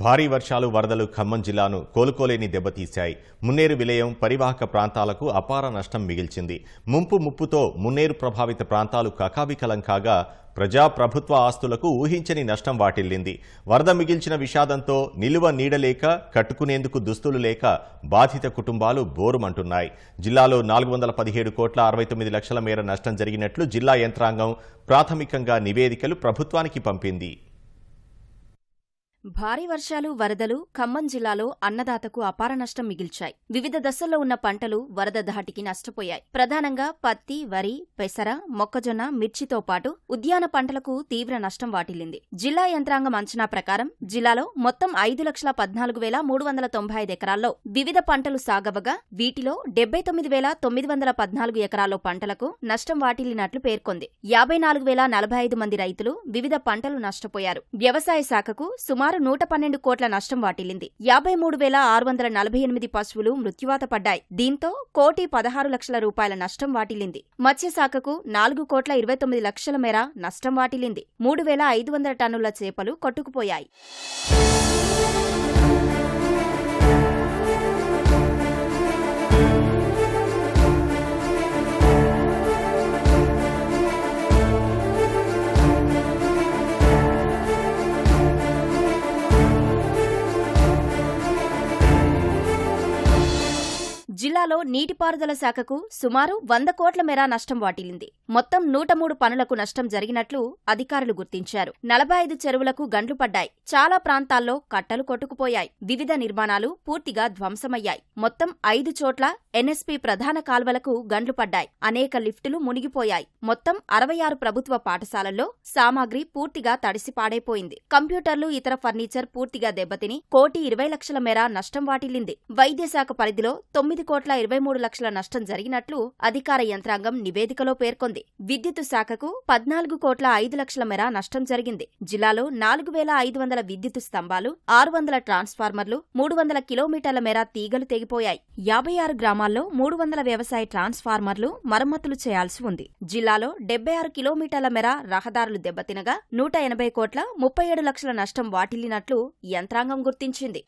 భారీ వర్షాలు వరదలు ఖమ్మం జిల్లాను కోలుకోలేని దెబ్బతీశాయి. మున్నేరు విలయం పరివాహక ప్రాంతాలకు అపార నష్టం మిగిల్చింది. ముంపు ముప్పుతో మున్నేరు ప్రభావిత ప్రాంతాలు కకావికలం కాగా ప్రజా ప్రభుత్వ ఆస్తులకు ఊహించని నష్టం వాటిల్లింది. వరద మిగిల్చిన విషాదంతో నిలువ నీడలేక కట్టుకునేందుకు దుస్తులు లేక బాధిత కుటుంబాలు బోరుమంటున్నాయి. జిల్లాలో నాలుగు వందల పదిహేడు కోట్ల అరవై తొమ్మిది లక్షల మేర నష్టం జరిగినట్లు జిల్లా యంత్రాంగం ప్రాథమికంగా నివేదికలు ప్రభుత్వానికి పంపింది. భారీ వర్షాలు వరదలు ఖమ్మం జిల్లాలో అన్నదాతకు అపార నష్టం మిగిల్చాయి. వివిధ దశల్లో ఉన్న పంటలు వరద ధాటికి నష్టపోయాయి. ప్రధానంగా పత్తి వరి పెసర మొక్కజొన్న మిర్చితో పాటు ఉద్యాన పంటలకు తీవ్ర నష్టం వాటిల్లింది. జిల్లా యంత్రాంగం అంచనా ప్రకారం జిల్లాలో మొత్తం ఐదు లక్షల పద్నాలుగు వేల మూడు వందల తొంభై ఐదు ఎకరాల్లో వివిధ పంటలు సాగవగా వీటిలో డెబ్బై తొమ్మిది వేల తొమ్మిది వందల పద్నాలుగు ఎకరాల్లో పంటలకు నష్టం వాటిల్లినట్లు పేర్కొంది. యాభై నాలుగు వేల నలభై ఐదు మంది రైతులు వివిధ పంటలు నష్టపోయారు. వ్యవసాయ శాఖకు సుమారు నూట పన్నెండు కోట్ల నష్టం వాటిల్లింది. యాభై మూడు వేల ఆరు వందల నలభై ఎనిమిది పశువులు మృత్యువాత పడ్డాయి. దీంతో కోటి పదహారు లక్షల రూపాయల నష్టం వాటిల్లింది. మత్స్యశాఖకు నాలుగు కోట్ల ఇరవై తొమ్మిది లక్షల మేర నష్టం వాటిల్లింది. మూడు వేల ఐదు వందల టన్నుల చేపలు కొట్టుకుపోయాయి. జిల్లాలో నీటిపారుదల శాఖకు సుమారు వంద కోట్ల మేర నష్టం వాటిల్లింది. మొత్తం నూట మూడు పనులకు నష్టం జరిగినట్లు అధికారులు గుర్తించారు. నలభై ఐదు చెరువులకు గండ్లు పడ్డాయి. చాలా ప్రాంతాల్లో కట్టలు కొట్టుకుపోయాయి. వివిధ నిర్మాణాలు పూర్తిగా ధ్వంసమయ్యాయి. మొత్తం ఐదు చోట్ల ఎన్ఎస్పీ ప్రధాన కాల్వలకు గండ్లు పడ్డాయి. అనేక లిఫ్టులు మునిగిపోయాయి. మొత్తం అరవై ఆరు ప్రభుత్వ పాఠశాలల్లో సామాగ్రి పూర్తిగా తడిసి పాడైపోయింది. కంప్యూటర్లు ఇతర ఫర్నిచర్ పూర్తిగా దెబ్బతిని కోటి ఇరవై లక్షల మేర నష్టం వాటిల్లింది. వైద్యశాఖ పరిధిలో తొమ్మిది కోట్ల ఇరవై మూడు లక్షల నష్టం జరిగినట్లు అధికార యంత్రాంగం నివేదికలో పేర్కొంది. విద్యుత్ శాఖకు పద్నాలుగు కోట్ల ఐదు లక్షల మేర నష్టం జరిగింది. జిల్లాలో నాలుగు వేల ఐదు వందల విద్యుత్ స్తంభాలు ఆరు వందల ట్రాన్స్ఫార్మర్లు మూడు వందల కిలోమీటర్ల మేర తీగలు తెగిపోయాయి. యాభై ఆరు గ్రామాల్లో మూడు వందల వ్యవసాయ ట్రాన్స్ఫార్మర్లు మరమ్మతులు చేయాల్సి ఉంది. జిల్లాలో డెబ్బై ఆరు కిలోమీటర్ల మేర రహదారులు దెబ్బతినగా నూట ఎనభై కోట్ల ముప్పై ఏడు లక్షల నష్టం వాటిల్లినట్లు యంత్రాంగం గుర్తించింది.